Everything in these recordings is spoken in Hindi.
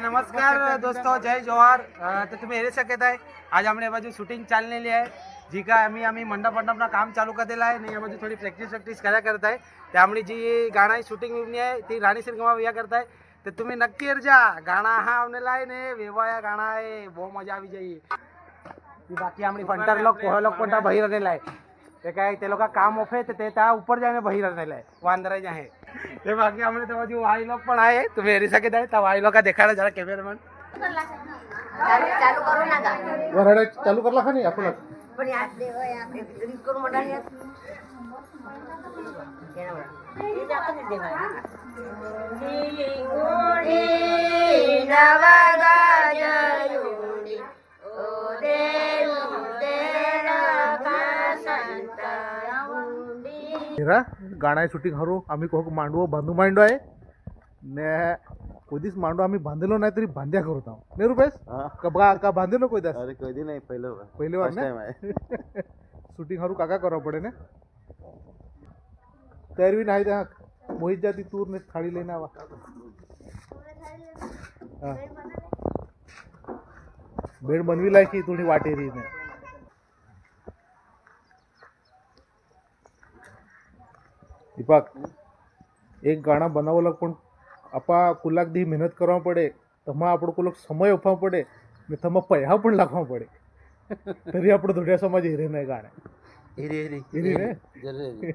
नमस्कार दोस्तों जय जोहार. तो तुम्ही हेरे शकत आहे. आज हमने बाजू शूटिंग चाललेली आहे. जी काय आम्ही आम्ही मंडप मंडपला काम चालू केलेलं आहे आणि या थोडी प्रॅक्टिस प्रॅक्टिस करा करत आहे. त्यामुळे जी गाणं शूटिंग है आहे ती राणी सिरगमा विया करता है तर तुम्ही नक्की जा. गाणं हा आमने लाए ने वेवाया गाना आहे. बहुत मजा आई जाइए बाकी आम्ही फंटर लोग कोह लोक कोणता बहिर लाए ते काय ते लोक काम ऑफ आहे ते त्या उपर जाणे बहिर झाले वांदरा जे आहे. ते बाकी आम्ही तेव्हा जो वाई लोक पण आहे तुम्ही हेरी सगळे आहे? त्या वाई लोक देखायला जरा कॅमेरामॅन वराडा चालू करला का नाही आपण पण फिरा गाणं शूटिंग हरू आम्ही कोक मांडवो बांधू मांडो आहे. ने कधीच मांडू आम्ही बांधलो नाही तरी बांध्या करत आहोत नाही रुपेश? का बा का बांधलो कधी अरे कधी नाही पहिलं पहिले वार नाही शूटिंग हरू काका करावं पडे ना? तयार बी नाही त्या मोहित जाती तूर ने थाळी लेना वा बेड बनविलाय की थोडी वाटेरी नाही દીપક એક ગાણા બનાવવા પણ આપા કલાક દી મહેનત કરવા પડે તમા આપણો કલાક સમય આપવા પડે ને તમા પૈસા પણ લાખવા પડે तरी आपण धुड्या समाज हिरे नाही गाणे हिरी हिरी हिरी रे जरूर हिरी.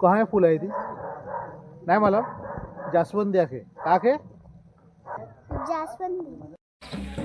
कहाँ है फूल आहे ती नाही मला जास्वंदी आहे का के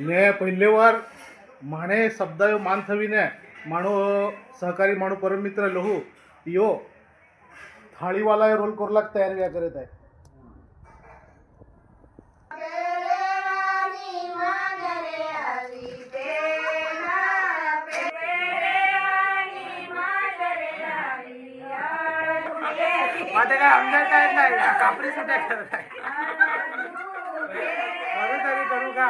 न्याय पहिले वार म्हणे शब्दाय मानथविने माणू सहकारी माणू परममित्र लहू यो थाळीवाला रोल कोरला तयार व्या करत आहे. काय काय कापडी सुद्धा करत आहे. करू का?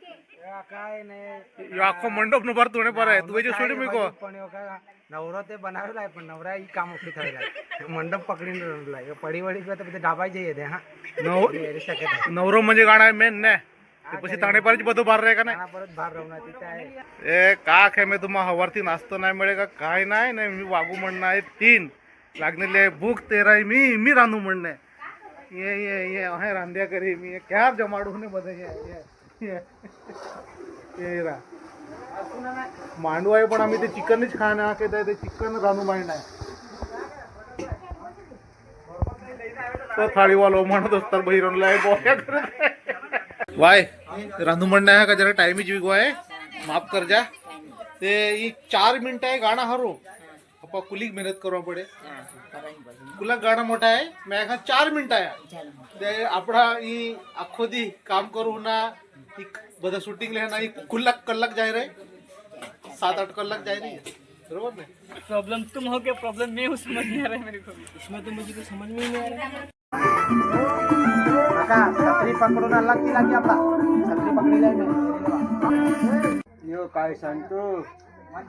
કાંઈ આખો મંડપનું ભરતું ને ભરે તું બીજું છોડી મૂકો. નવરો તે બનાવ્યો લાય પણ નવરા ઈ કામ ઓછી થઈ લાય મંડપ પકડીને લાય. પડી વળી ગયો તો બધા ડાબાઈ જઈએ દે હા. નવરો મજે ગાણા મેન ને. પછી તાણે પર જ બધું ભાર રહે કને એ. કાખ હે મે તુમા હવારથી નાસ્તો ના મળેગા કાઈ નાય ને મી વાગુ મણ ના તીન. લાગને લે ભૂખ તેરાઈ મી મી રાંધું મણને એ એ એ હે રાંધ્યા કરી મી ક્યાં જમાડું ને બધે मांडू आहे पण आम्ही ते चिकनच खाणार चिकन रानू मांड आहे. तो थाळीवालो म्हणत असतात रानू म्हणणं आहे का? जरा टाइमच विगो आहे. माफ़ कर जा. ते चार मिनट है गाणं हरो. अपा कुलीक मेहनत करवा पडे कुला गाणं मोठा आहे. मैं चार मिनट आया अपना आपला ही आखोदी काम करू ना બધા શૂટિંગ લેના ઈ કુલક કલાક જાય રે सात आठ कलाक जाए नहीं बरोबर ने प्रॉब्लम तुम हो क्या प्रॉब्लम मैं हूँ समझ नहीं आ रहा है मेरे को इसमें तो मुझे तो समझ में ही नहीं आ रहा है काका छत्री पकडून आला की लागी आपला छत्री पकडलेली आहे मी यो काय सांगतो ई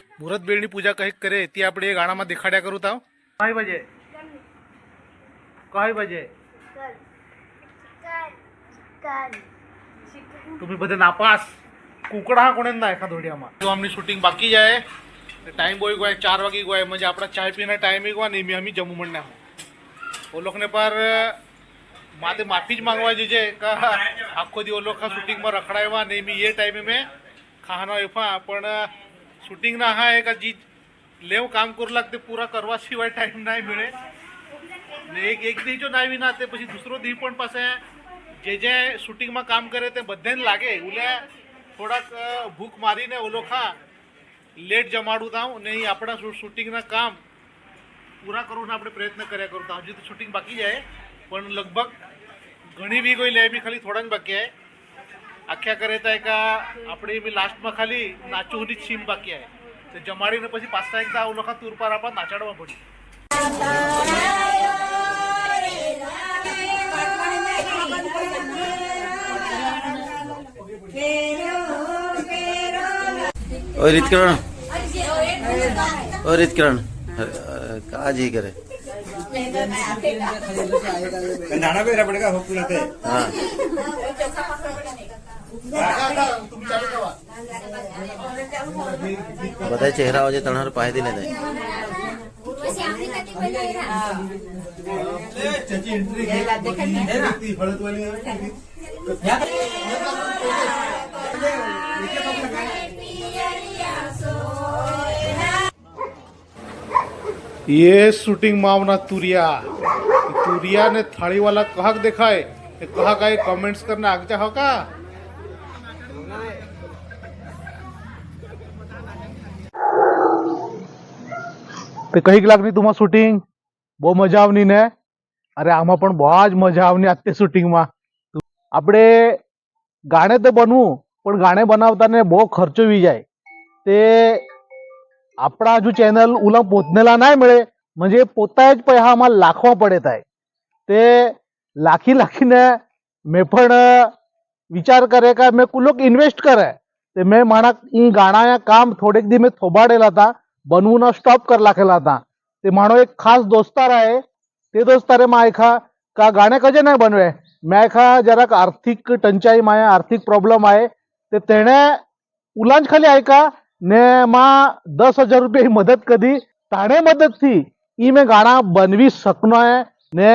મુહૂર્ત બેળની પૂજા કંઈક કરે તે આપણે એ ગાણામાં દેખાડ્યા કરું તાવ કઈ બજે કઈ બજે तुम्ही बदे नापास कुकडा हा कोणी ना एका धोड्यामा तो आमनी शूटिंग बाकी जाय टाइम बोई गोय चार वागी गोय म्हणजे आपला चाय पिणं टाइम गोवा नाही मी आम्ही जम्मू म्हणण्या हो ओ लोकने पर माते माफी ज मांगवा जे का आखो दी ओ लोक शूटिंग मा रखडायवा नाही मी ये टाइम में खाना एफा पण शूटिंग ना हा आहे का जी लेव काम करू लागते पुरा કરવા સિવાય ટાઈમ नाही मिळे ને એક એક દી જો ના આવી ના તે પછી દૂસરો દી પણ પાસે જે જે શૂટિંગમાં કામ કરે તે બધાને લાગે ઉલે થોડાક અ, ભૂખ મારીને ઓલો ખા લેટ જમાડું તાવ ને અહીં આપણા શૂટિંગના કામ પૂરા કરવાનો આપણે પ્રયત્ન કર્યા કરું તો હજી તો શૂટિંગ બાકી જાય પણ લગભગ ઘણી બી કોઈ લે બી ખાલી થોડા જ બાકી आहे આખ્યા કરે તો એક આપણે બી લાસ્ટમાં ખાલી નાચુની જ સીન બાકી आहे તો જમાડીને પછી પાછા એકદા ઓલો ખા તૂર પર આપણે નાચાડવા પડી और रितकरण और रितकरण का जी करे नाना पे पड़ेगा हो पूरा ते हाँ बताए चेहरा चाची एंट्री की हळद वाली ये शूटिंग मावना तुरिया। तुरिया ने थाली वाला कहक देखा है ये कहा का कमेंट्स करने आग चाहो का? તે કઈક લાગની તુમાં શૂટિંગ બહુ મજા આવની ને અરે આમાં પણ બહુ જ મજા આવની આતે શૂટિંગમાં આપણે ગાણે તો બનવું પણ ગાણે બનાવતા ને બહુ ખર્ચો વી જાય તે આપણા હજુ ચેનલ ઉલા પોતનેલા नाही मिळे म्हणजे પોતા જ પૈસા આમાં લાખવા પડે થાય તે લાખી લાખીને મેં પણ વિચાર કરે કે મેં કુલોક ઇન્વેસ્ટ કરે તે મેં મારા ઈ ગાણાયા કામ થોડેક દી મેં થોબાડેલા હતા बनवून स्टॉप कर लाखेला आता. ते म्हणू एक खास दोस्तार आहे. ते दोस्तारे मा ऐका का गाणे कजे नाही बनवे? मॅ एका जरा आर्थिक टंचाई माय आर्थिक प्रॉब्लेम आहे. ते तेणे उलांज खाली ऐका ने मा दस हजार रुपये मदत कधी? ताणे मदत थी ई मैं गाणा बनवी सकनो आहे. ने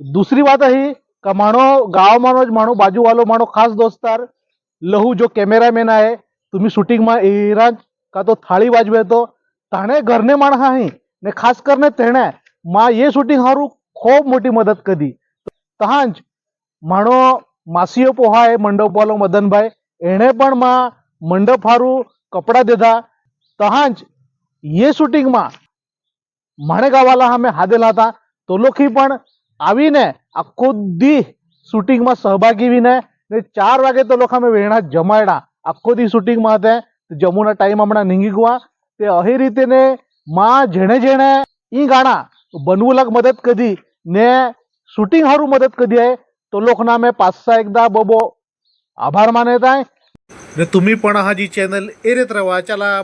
दूसरी बात ही. का म्हणो गाव मानो मानो बाजू वालो खास दोस्तार. लहू जो कॅमेरामॅन आहे. तुम्ही शूटिंग मा इराज કાં તો થાળી વાજવે તો તાણે ઘરને માણસા અહીં ને ખાસ કરીને તેણે માં એ શૂટિંગ સારું ખૂબ મોટી મદદ કરી તહાંજ માણો માસીઓ પોહાય મંડપવાલો મદનભાઈ, એણે પણ માં મંડપ હારું કપડાં દીધા. તહાંજ એ શૂટિંગમાં માણે ગાવાલા અમે હાદેલા હતા. તો લોખી પણ આવીને આખો દી શૂટિંગમાં સહભાગી ને ચાર વાગે તો લોકો અમે વેણા જમાડ્યા આખો દી શૂટિંગમાં હતા. જમુના ટાઈમ હમણાં નીંગી ગયા તે અહી રીતે ને માં જેણે જેણે ઈ ગાણા બનવું લાગ મદદ કરી ને શૂટિંગ હારું મદદ કરી आहे તો लोकना અમે पाचसा एकदा बोबो आभार मानत आहे तुम्ही पण हा जी चॅनल एरेत रवा चला